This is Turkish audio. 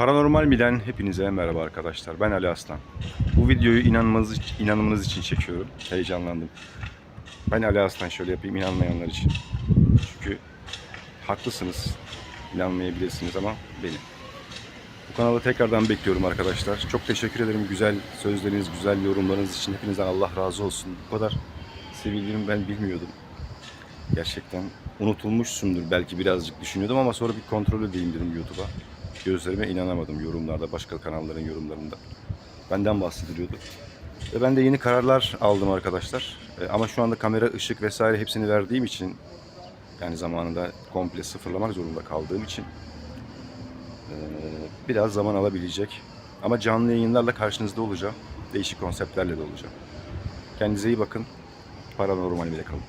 Paranormal Mi'den hepinize merhaba arkadaşlar. Ben Ali Aslan. Bu videoyu inanmanız, inanmanız için çekiyorum. Heyecanlandım. Ben Ali Aslan şöyle yapayım inanmayanlar için. Çünkü haklısınız. İnanmayabilirsiniz ama benim. Bu kanalı tekrardan bekliyorum arkadaşlar. Çok teşekkür ederim güzel sözleriniz, güzel yorumlarınız için. Hepinizden Allah razı olsun. Bu kadar sevildiğimi ben bilmiyordum. Gerçekten unutulmuşsundur belki birazcık düşünüyordum ama sonra bir kontrol edeyim dedim YouTube'a. Gözlerime inanamadım yorumlarda, başka kanalların yorumlarında. Benden bahsediliyordu. Ve ben de yeni kararlar aldım arkadaşlar. E, ama şu anda kamera, ışık vesaire hepsini verdiğim için yani zamanında komple sıfırlamak zorunda kaldığım için e, biraz zaman alabilecek. Ama canlı yayınlarla karşınızda olacağım. Değişik konseptlerle de olacağım. Kendinize iyi bakın. Paranormal ile kalın.